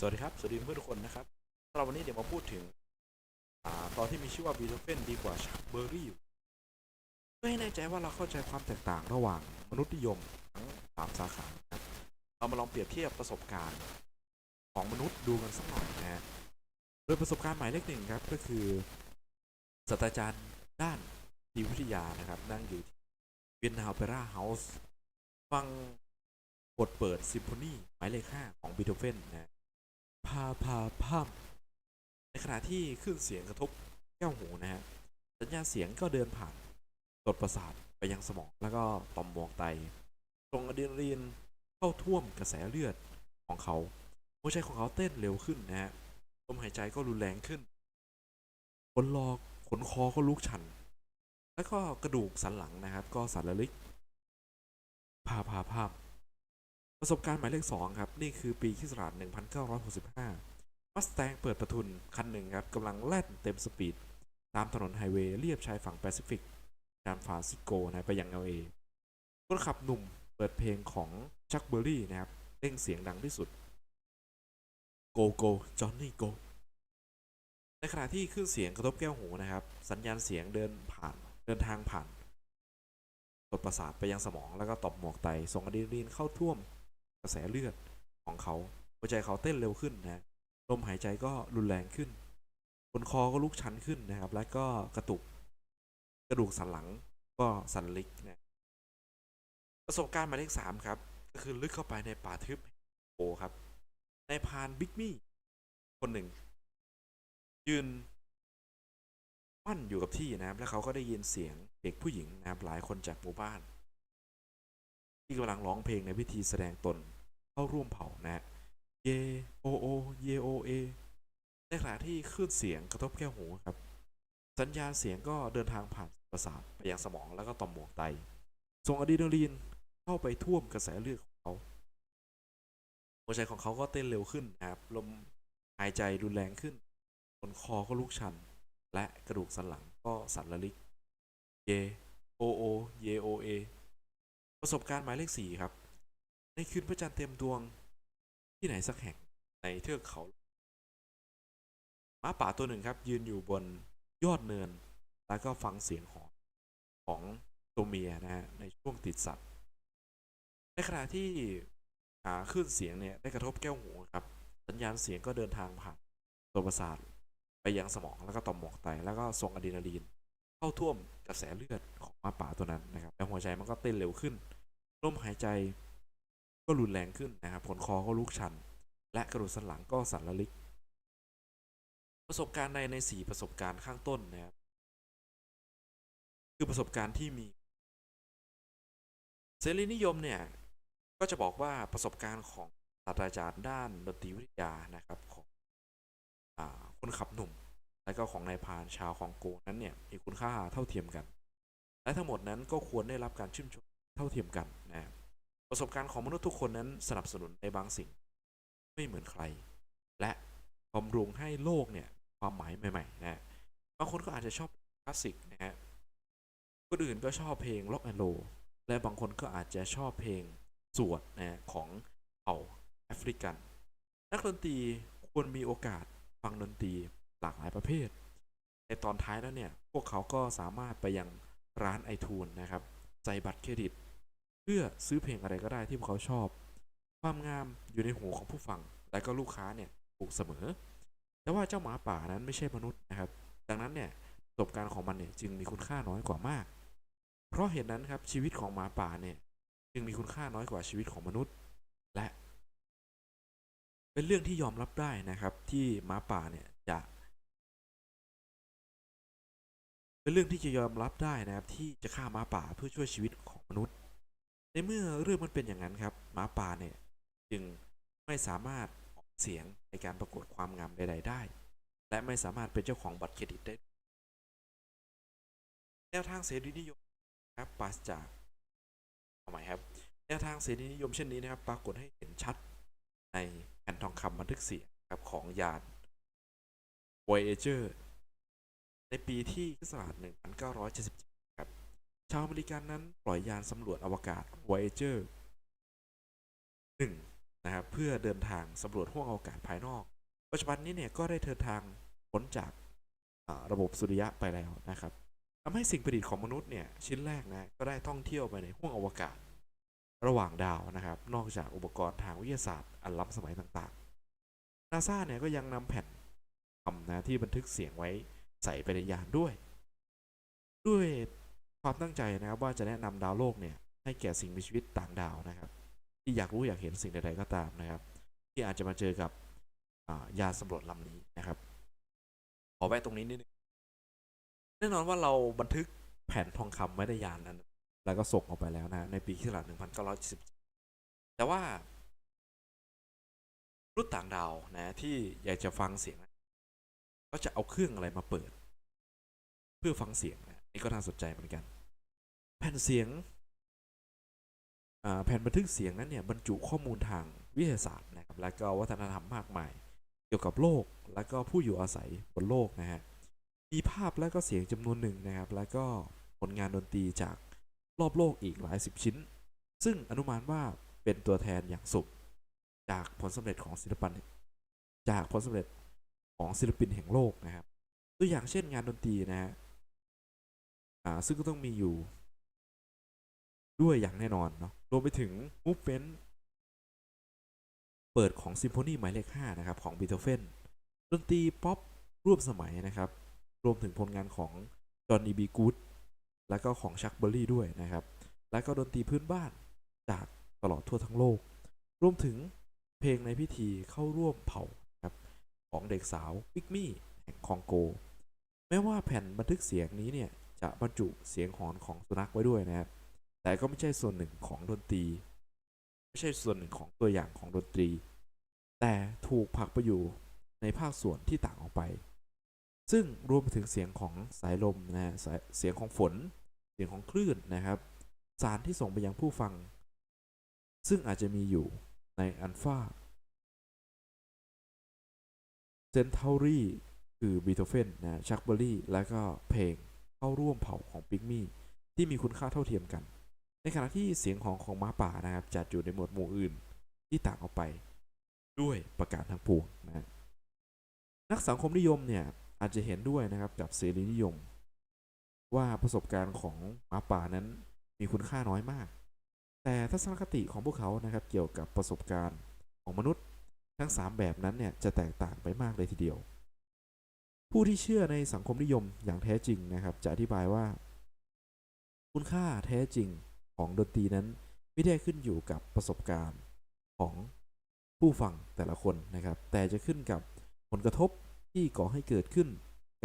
สวัสดีครับ สวัสดีเพื่อนทุกคนนะครับสำหรับวันนี้เดี๋ยวมาพูดถึงอตอนที่มีชื่อว่าบีโธเฟนดีกว่าชักเบอร์รี่เพื่อให้แน่ใจว่าเราเข้าใจความแตกต่างระหว่างมนุษย์นิยมทั้งสามสาขาครับเรามาลองเปรียบเทียบประสบการณ์ของมนุษย์ดูกันสักหน่อยนะฮะโดยประสบการณ์หมายเลขหนึ่งครับก็คือศาสตราจารย์ด้านจิตวิทยานะครับนั่งอยู่ที่เวียนนาโอเปร่าเฮาส์ฟังบทเปิดซิมโฟนีหมายเลขห้าของบีโธเฟนนะ พาพาพามในขณะที่คลื่นเสียงกระทบแก้วหูนะฮะสัญญาณเสียงก็เดินผ่านกดประสาทไปยังสมองแล้วก็ต่อมหมวกไตส่งอะดรีนาลีนเข้าท่วมกระแสเลือดของเขาหัวใจของเขาเต้นเร็วขึ้นนะฮะลมหายใจก็รุนแรงขึ้นขนลอกขนคอก็ลุกชัน แล้วก็กระดูกสันหลังนะครับ ก็สั่นระลิกพาพาพาม ประสบการณ์หมายเลขสองครับ นี่คือปีคิสต์ศักราช1965 มัสแตงเปิดประทุนคันหนึ่งครับกำลังแล่นเต็มสปีด ตามถนนไฮเวย์เลียบชายฝั่งแปซิฟิกซานฟรานซิสโกนะไปยัง LA คนขับหนุ่มเปิดเพลงของชักเบอร์รี่นะครับเร่งเสียงดังที่สุด Go Go Johnny Go ในขณะที่คลื่นเสียงกระทบแก้วหูนะครับ สัญญาณเสียงเดินผ่านเดินทางผ่านกดประสาทไปยังสมองแล้วก็ต่อมหมวกไตส่งอะดรีนาลีนเข้าท่วม ระแสเลือดของเขาหัวใจเขาเต้นเร็วขึ้นนะลมหายใจก็รุนแรงขึ้น บนคอก็ลุกชันขึ้นนะครับ และก็กระตุก กระดูกสันหลังก็สันลิกนะประสบการณ์หมายเลขสามครับ ก็คือลึกเข้าไปในป่าทึบโอครับในพรานบิ๊กมี่คนหนึ่ง ยืนมั่นอยู่กับที่นะครับ แล้วเขาก็ได้ยินเสียงเด็กผู้หญิงนะครับหลายคนจากหมู่บ้าน ที่กำลังร้องเพลงในพิธีแสดงตน เข้าร่วมเผ่านะเยโอโอเยโอเอในขณะที่คลื่นเสียงกระทบแก้วหูครับ สัญญาณเสียงก็เดินทางผ่านประสาทไปยังสมองแล้วก็ต่อมหมวกไต ส่งอะดรีนาลีนเข้าไปท่วมกระแสเลือดของเขาหัวใจของเขาก็เต้นเร็วขึ้นนะครับลมหายใจรุนแรงขึ้นบนคอก็ลุกชัน และกระดูกสันหลังก็สั่นระลิกเยโอโอเยโอเอประสบการณ์หมายเลขสี่ครับ ในคืนพระจันทร์เต็มดวง ที่ไหนสักแห่งในเทือกเขาหม้าป่าตัวหนึ่งครับ ยืนอยู่บนยอดเนิน แล้วก็ฟังเสียงหอนของตัวเมียนะฮะในช่วงติดสัตว์ ในขณะที่อ่าคลื่นเสียงเนี่ยได้กระทบแก้วหูครับ สัญญาณเสียงก็เดินทางผ่านตัวประสาทไปยังสมองแล้วก็ต่อมหมวกไตแล้วก็ส่งอะดรีนาลีน เข้าท่วมกระแสเลือดของหมาป่าตัวนั้นนะครับแล้วหัวใจมันก็เต้นเร็วขึ้นลมหายใจ ก็รุนแรงขึ้นนะครับผลคอก็ลุกชัน และกระดูกสันหลังก็สั่นระลิก ประสบการณ์ในในสี่ประสบการณ์ข้างต้นนะครับคือประสบการณ์ที่มีเสรีนิยมเนี่ยก็จะบอกว่าประสบการณ์ของศาสตราจารย์ด้านดนตรีวิทยานะครับของอคนขับหนุ่ม และก็ของนายพานชาวคองโกนั้นเนี่ยมีคุณค่าเท่าเทียมกัน และทั้งหมดนั้นก็ควรได้รับการชื่นชมเท่าเทียมกันนะครับ ประสบการณ์ของมนุษย์ทุกคนนั้นสนับสนุนในบางสิ่ง ไม่เหมือนใคร และบำรุงให้โลกเนี่ยความหมายใหม่ๆนะบางคนก็อาจจะชอบคลาสสิกนะฮะคนอื่นก็ชอบเพลงล็อกแอนโลและบางคนก็อาจจะชอบเพลงสวดนะของเผ่าแอฟริกัน นักดนตรีควรมีโอกาสฟังดนตรีหลากหลายประเภท ในตอนท้ายแล้วเนี่ย พวกเขาก็สามารถไปยังร้านไอทูนนะครับใส่บัตรเครดิต พื่อซื้อเพลงอะไรก็ได้ที่พวกเขาชอบ ความงามอยู่ในหูของผู้ฟัง และก็ลูกค้าเนี่ยถูกเสมอ แต่ว่าเจ้าหมาป่านั้นไม่ใช่มนุษย์นะครับ ดังนั้นเนี่ยประสบการณ์ของมันเนี่ยจึงมีคุณค่าน้อยกว่ามาก เพราะเหตุนั้นครับชีวิตของหมาป่าเนี่ยจึงมีคุณค่าน้อยกว่าชีวิตของมนุษย์ และ เป็นเรื่องที่ยอมรับได้นะครับ ที่หมาป่าเนี่ยจะ เป็นเรื่องที่จะยอมรับได้นะครับที่จะฆ่าหมาป่าเพื่อช่วยชีวิตของมนุษย์ เมื่อเรื่องมันเป็นอย่างนั้นครับหมาป่าเนี่ยจึงไม่สามารถออกเสียงในการประกวดความงามใด ๆ ได้ และไม่สามารถเป็นเจ้าของบัตรเครดิตได้ แนวทางเสรีนิยมครับปราศจากเอาใหม่ครับ แนวทางเสรีนิยมเช่นนี้นะครับ ปรากฏให้เห็นชัดในแผ่นทองคำบันทึกเสียงครับของยาน Voyager ในปีที่คริสต์ศักราช1977ครับ ชาวอเมริกันนั้นปล่อยยานสำรวจอวกาศ Voyager 1นนะครับเพื่อเดินทางสำรวจห้วงอวกาศภายนอก ปัจจุบันนี้เนี่ยก็ได้เดินทางพ้นจากระบบสุริยะไปแล้วนะครับทำให้สิ่งประดิษฐ์ของมนุษย์เนี่ยชิ้นแรกนะก็ได้ท่องเที่ยวไปในห้วงอวกาศ ระหว่างดาวนะครับ นอกจากอุปกรณ์ทางวิทยาศาสตร์อันล้ำสมัยต่างๆนาซาเนี่ยก็ยังนำแผ่นทำนะที่บันทึกเสียงไว้ใส่ไปในยานด้วย ด้วย ความตั้งใจนะครับว่าจะแนะนำดาวโลกเนี่ยให้แก่สิ่งมีชีวิตต่างดาวนะครับ ที่อยากรู้อยากเห็นสิ่งใดๆก็ตามนะครับ ที่อาจจะมาเจอกับยานสำรวจลำนี้นะครับขอแวะตรงนี้นิดนึงแน่นอนว่าเราบันทึกแผ่นทองคำไว้ในยานนั้น แล้วก็ส่งออกไปแล้วนะในปีคศ1970 แต่ว่ารุ่นต่างดาวนะที่อยากจะฟังเสียง ก็จะเอาเครื่องอะไรมาเปิด เพื่อฟังเสียงนะ นี่ก็น่าสนใจเหมือนกัน แผ่นเสียงแผ่นบันทึกเสียงนั้นเนี่ยบรรจุข้อมูลทางวิทยาศาสตร์นะครับและก็วัฒนธรรมมากมาย เกี่ยวกับโลกและก็ผู้อยู่อาศัยบนโลกนะฮะมีภาพและก็เสียงจำนวนหนึ่งนะครับ แล้วก็ผลงานดนตรีจากรอบโลกอีกหลายสิบชิ้น ซึ่งอนุมานว่าเป็นตัวแทนอย่างสุดจากผลสำเร็จของศิลปินจากผลสำเร็จของศิลปินแห่งโลกนะครับ ตัวอย่างเช่นงานดนตรีนะฮะ อ่าซึ่งก็ต้องมีอยู่ ด้วยอย่างแน่นอนเนาะรวมไปถึงมูฟเ e นเปิดของซิมโฟนีหมายเลข5นะครับ ของบีโธเฟนดนตรีป๊อปร่วมสมัยนะครับ รวมถึงผลงานของจอห์นนีบีกูดและก็ของชักเบอร์รี่ด้วยนะครับ และก็ดนตรีพื้นบ้านจากตลอดทั่วทั้งโลก รวมถึงเพลงในพิธีเข้าร่วมเผ่าครับของเด็กสาวปิกมี่แห่งคองโก แม้ว่าแผ่นบันทึกเสียงนี้เนี่ย จะบรรจุเสียงหอนของสุนัขไว้ด้วยนะครับ แต่ก็ไม่ใช่ส่วนหนึ่งของดนตรี ไม่ใช่ส่วนหนึ่งของตัวอย่างของดนตรี แต่ถูกผลักไปอยู่ในภาคส่วนที่ต่างออกไป ซึ่งรวมไปถึงเสียงของสายลมนะฮะเสียงของฝน เสียงของคลื่นนะครับ สารที่ส่งไปยังผู้ฟัง ซึ่งอาจจะมีอยู่ในอัลฟาเซนเท u รีคือบีโธเฟนนะชักเบอรี่ และก็เพลง เข้าร่วมเผ่าของปิกมี่ที่มีคุณค่าเท่าเทียมกัน ในขณะที่เสียงของของม้าป่านะครับจัดอยู่ในหมวดหมู่อื่นที่ต่างออกไป ด้วยประการทั้งปวงนะนักสังคมนิยมเนี่ยอาจจะเห็นด้วยนะครับกับเสรีนิยม ว่าประสบการณ์ของหมาป่านั้นมีคุณค่าน้อยมาก แต่ทัศนคติของพวกเขานะครับเกี่ยวกับประสบการณ์ของมนุษย์ ทั้ง 3 แบบนั้นเนี่ยจะแตกต่างไปมากเลยทีเดียว ผู้ที่เชื่อในสังคมนิยมอย่างแท้จริงนะครับ จะอธิบายว่า คุณค่าแท้จริงของดนตรีนั้น ไม่ได้ขึ้นอยู่กับประสบการณ์ของผู้ฟังแต่ละคนนะครับ แต่จะขึ้นกับผลกระทบที่ก่อให้เกิดขึ้น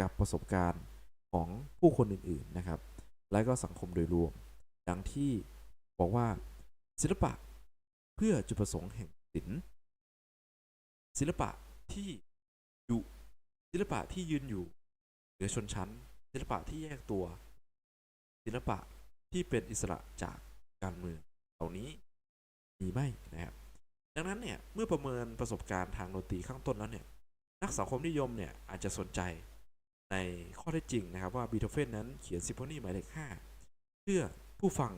กับประสบการณ์ของผู้คนอื่นๆนะครับ และก็สังคมโดยรวม ดังที่บอกว่า ศิลปะเพื่อจุดประสงค์แห่งศิลป์ศิลปะที่อยู่ ศิลปะที่ยืนอยู่เหนือชนชั้น ศิลปะที่แยกตัว ศิลปะที่เป็นอิสระจากการเมืองเหล่านี้มีไหมนะครับดังนั้นเนี่ยเมื่อประเมินประสบการณ์ทางดนตรีข้างต้นแล้วเนี่ยนักสังคมนิยมเนี่ยอาจจะสนใจในข้อเท็จจริงนะครับว่าบีโธเฟนนั้นเขียนซิมโฟนีหมายเลข5เพื่อผู้ฟัง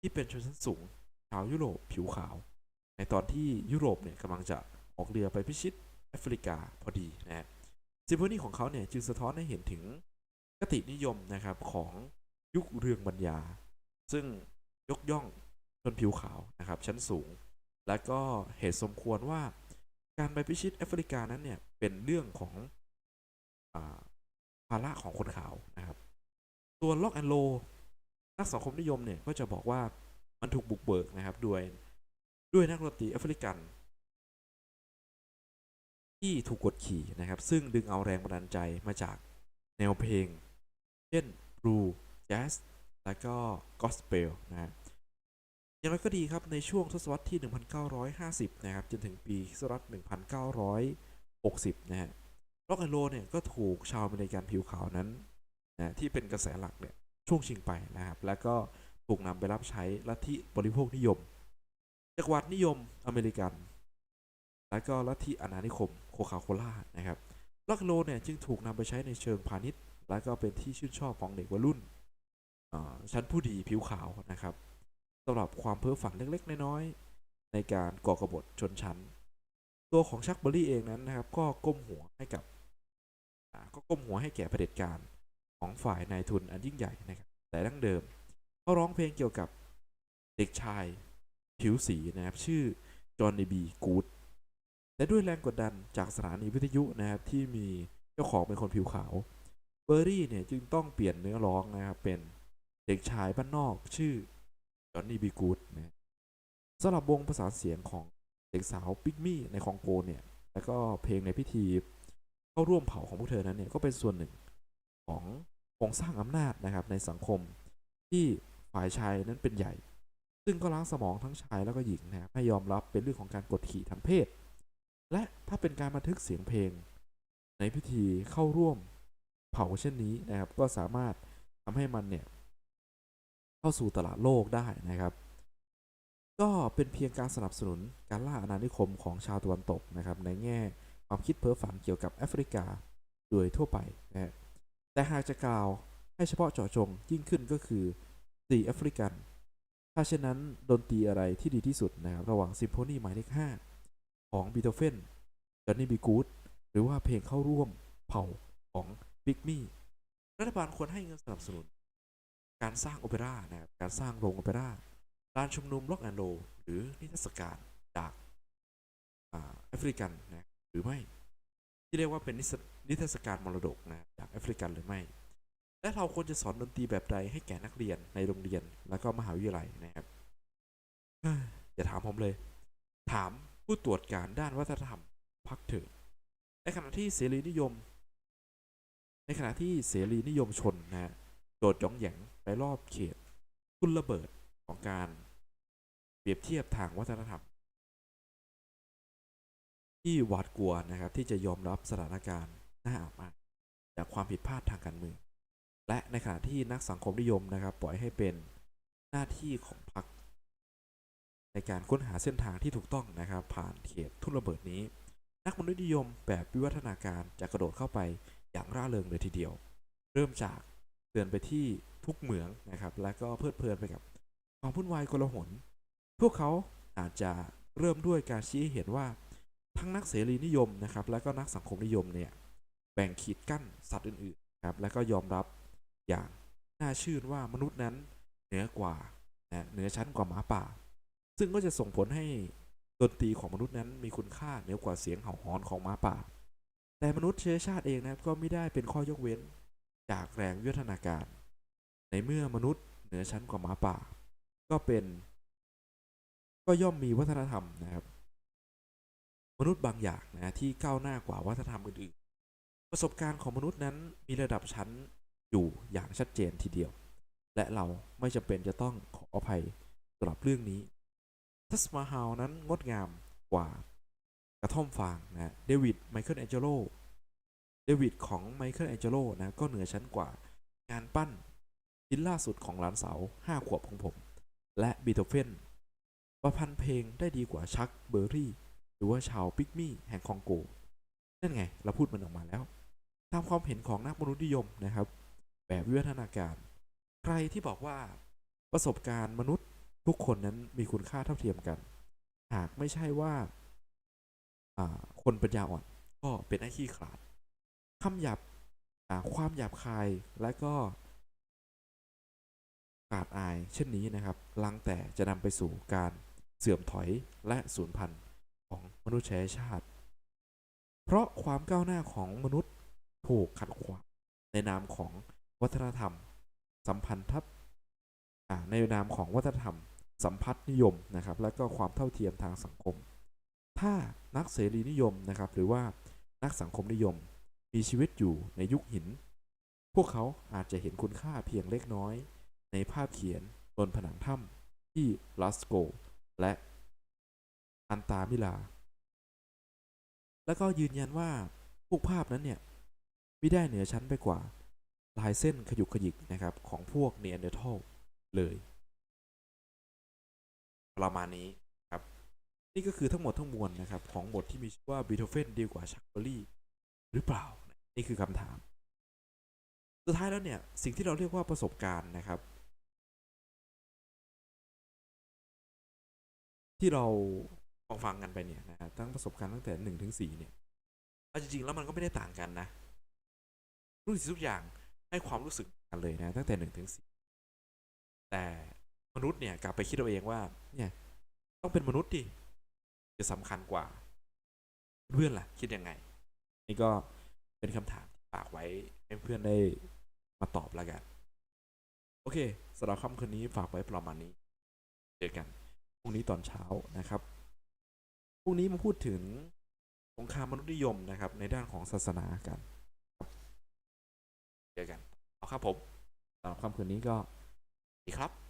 ที่เป็นชนชั้นสูงชาวยุโรปผิวขาว ในตอนที่ยุโรปเนี่ยกำลังจะออกเรือไปพิชิตแอฟริกาพอดีนะฮะ ซิมโฟนีของเขาเนี่ยจึงสะท้อนให้เห็นถึงกตินิยมนะครับของยุคเรืองบรรยา ซึ่งยกย่องชนผิวขาวนะครับชั้นสูง และก็เหตุสมควรว่าการไปพิชิตแอฟริกานั้นเนี่ยเป็นเรื่องของอาภาระของคนขาวนะครับตัวล็อกแอนโลนักสังคมนิยมเนี่ยก็จะบอกว่ามันถูกบุกเบิกนะครับด้วยด้วยนักดนตรีแอฟริกัน ที่ถูกกดขี่นะครับ ซึ่งดึงเอาแรงบันดาลใจมาจากแนวเพลง เช่นบลูแจ๊สและก็กอสเปลนะฮะอย่างไรก็ดีครับในช่วงทศวรรษที่ 1950 นะครับ จนถึงปีทศวรรษ1960 นะฮะร็อกแอนโรเนี่ยก็ถูกชาวอเมริกันผิวขาวนั้นนะที่เป็นกระแสหลักเนี่ยช่วงชิงไปนะครับ แล้วก็ถูกนำไปรับใช้ลัทธิบริโภคนิยมจักรวรรดินิยมอเมริกัน และก็ลัทธิอาณานิคมโคคาโคล่านะครับร็อกโรเนี่ยจึงถูกนำไปใช้ในเชิงพาณิชย์ และก็เป็นที่ชื่นชอบของเด็กวัยรุ่นชั้นผู้ดีผิวขาวนะครับสำหรับความเพ้อฝันเล็กๆ น้อยๆ ในการก่อกบฏชนชั้น ตัวของชักเบอร์รี่เองนั้นนะครับ ก็ก้มหัวให้กับก็ก้มหัวให้แก่เผด็จการของฝ่ายนายทุนอันยิ่งใหญ่นะครับแต่ดั้งเดิมเขาร้องเพลงเกี่ยวกับเด็กชายผิวสีนะครับชื่อจอห์นนีบีกูด แต่ด้วยแรงกดดันจากสถานีวิทยุนะครับที่มีเจ้าของเป็นคนผิวขาว เบอร์รี่เนี่ยจึงต้องเปลี่ยนเนื้อร้องนะครับเป็นเด็กชายบ้านนอกชื่อจอห์นนี่บีกูดนะสำหรับวงประสานเสียงของเด็กสาวปิกมี่ในคองโกเนี่ย แล้วก็เพลงในพิธีเข้าร่วมเผาของพวกเธอนั้นเนี่ยก็เป็นส่วนหนึ่งของโครงสร้างอำนาจนะครับในสังคมที่ฝ่ายชายนั้นเป็นใหญ่ ซึ่งก็ล้างสมองทั้งชายแล้วก็หญิงนะให้ยอมรับเป็นเรื่องของการกดขี่ทางเพศ และถ้าเป็นการบันทึกเสียงเพลง ในพิธีเข้าร่วมเผ่าเช่นนี้นะครับก็สามารถทำให้มันเนี่ยเข้าสู่ตลาดโลกได้นะครับ ก็เป็นเพียงการสนับสนุนการล่าอาณานิคมของชาวตะวันตกนะครับ ในแง่ความคิดเพ้อฝันเกี่ยวกับแอฟริกาโดยทั่วไปนะฮะแต่หากจะกล่าวให้เฉพาะเจาะจงยิ่งขึ้นก็คือสีแอฟริกัน ถ้าเช่นนั้นดนตรีอะไรที่ดีที่สุดนะครับ ระหว่างซิมโฟนีหมายเลข5 ของบีโธเฟนจอนนี่บีกูดหรือว่าเพลงเข้าร่วมเผ่าของบิ๊กมี่รัฐบาลควรให้เงินสนับสนุน การสร้างโอเปร่านะครับการสร้างโรงโอเปร่าการชุมนุมล็อกแอนโลหรือนิทรรศการจากอ่าแอฟริกันนะหรือไม่ ที่เรียกว่าเป็นนิทรรศการมรดกนะจากแอฟริกันหรือไม่ และเราควรจะสอนดนตรีแบบใดให้แก่นักเรียนในโรงเรียนแล้วก็มหาวิทยาลัยนะครับอย่าถามผมเลย ถาม ผู้ตรวจการด้านวัฒนธรรมพักเถอะในขณะที่เสรีนิยม ในขณะที่เสรีนิยมชนนะฮะโดดหย่องแหยงไปรอบเขตคุณระเบิดของการเปรียบเทียบทางวัฒนธรรม ที่หวาดกลัวนะครับที่จะยอมรับสถานการณ์น่าอับอายจากความผิดพลาดทางการเมืองและในขณะที่นักสังคมนิยมนะครับ ปล่อยให้เป็นหน้าที่ของพรรค ในการค้นหาเส้นทางที่ถูกต้องนะครับ ผ่านเขตทุ่นระเบิดนี้ นักมนุษยนิยมแบบวิวัฒนาการจะกระโดดเข้าไปอย่างร่าเริงเลยทีเดียว เริ่มจากเดินไปที่ทุกเหมืองนะครับ และก็เพลิดเพลินไปกับความวุ่นวายกลาหนพวกเขาอาจจะเริ่มด้วยการชี้เห็นว่าทั้งนักเสรีนิยมนะครับ และก็นักสังคมนิยมเนี่ยแบ่งขีดกั้นสัตว์อื่นๆครับและก็ยอมรับอย่างน่าชื่นว่ามนุษย์นั้นเหนือกว่านะเหนือชั้นกว่าหมาป่า ซึ่งก็จะส่งผลให้ดนตรีของมนุษย์นั้นมีคุณค่าเหนือกว่าเสียงเห่าหอนของหมาป่า แต่มนุษย์เชื้อชาติเองนะครับก็ไม่ได้เป็นข้อยกเว้น จากแรงวิวัฒนาการ ในเมื่อมนุษย์เหนือชั้นกว่าหมาป่า ก็เป็น ก็ย่อมมีวัฒนธรรมนะครับ มนุษย์บางอย่างนะที่ก้าวหน้ากว่าวัฒนธรรมอื่นๆ ประสบการณ์ของมนุษย์นั้นมีระดับชั้นอยู่อย่างชัดเจนทีเดียว และเราไม่จำเป็นจะต้องขออภัยสำหรับเรื่องนี้ ทัสมาฮาลนั้นงดงามกว่ากระท่อมฟางนะเดวิดไมเคิลแองเจโลเดวิดของไมเคิลแองเจโลนะก็เหนือชั้นกว่างานปั้นชิ้นล่าสุดของหลานสาวห้าขวบของผม และบีโธเฟนประพันธ์เพลงได้ดีกว่าชักเบอร์รี่ หรือว่าชาวปิกมี่แห่งคองโก นั่นไง เราพูดมันออกมาแล้ว ตามความเห็นของนักมนุษยนิยมนะครับ แบบวิวัฒนาการ ใครที่บอกว่าประสบการณ์มนุษย์ ทุกคนนั้นมีคุณค่าเท่าเทียมกัน หากไม่ใช่ว่า คนปัญญาอ่อนก็เป็นไอ้ขี้ขลาดคำหยาบความหยาบคายและก็กาดอายเช่นนี้นะครับลังแต่จะนำไปสู่การเสื่อมถอยและสูญพันธุ์ของมนุษยชาติ เพราะความก้าวหน้าของมนุษย์ถูกขัดขวางในนามของวัฒนธรรม สัมพันธัตอ่าในนามของวัฒนธรรม สัมพัทธนิยมนะครับและก็ความเท่าเทียมทางสังคม ถ้านักเสรีนิยมนะครับหรือว่านักสังคมนิยม มีชีวิตอยู่ในยุคหิน พวกเขาอาจจะเห็นคุณค่าเพียงเล็กน้อย ในภาพเขียนบนผนังถ้ำที่ลาสโก และอันตามิลา แล้วก็ยืนยันว่าพวกภาพนั้นเนี่ยไม่ได้เหนือชั้นไปกว่าลายเส้นขยุกขยิกนะครับของพวกเนียนเดอร์ทัลเลย ประมาณนี้ครับ นี่ก็คือทั้งหมดทั้งมวลนะครับ ของบทที่มีชื่อว่าบีโธเฟนดีกว่าชักเบอรี่หรือเปล่า นี่คือคำถาม สุดท้ายแล้วเนี่ย สิ่งที่เราเรียกว่าประสบการณ์นะครับ ที่เราฟังฟังกันไปเนี่ยนะฮะตั้งประสบการณ์ตั้งแต่หนึ่งถึงสี่เนี่ยเอาจริงๆแล้วมันก็ไม่ได้ต่างกันนะทุกสิ่งทุกอย่างให้ความรู้สึกกันเลยนะ ตั้งแต่หนึ่งถึงสี่แต่ มนุษย์เนี่ยกลับไปคิดเอาเองว่า เนี่ยต้องเป็นมนุษย์ดิจะสำคัญกว่าเพื่อนล่ะ คิดยังไง นี่ก็เป็นคำถามที่ฝากไว้ให้เพื่อนได้มาตอบแล้วกัน โอเคสำหรับค่ำคืนนี้ฝากไว้ประมาณนี้ เจอกันพรุ่งนี้ตอนเช้านะครับพรุ่งนี้มาพูดถึงสงครามมนุษยนิยมนะครับ ในด้านของศาสนากันครับเจอกันเอาครับผมสำหรับค่ำคืนนี้ก็ดีครับ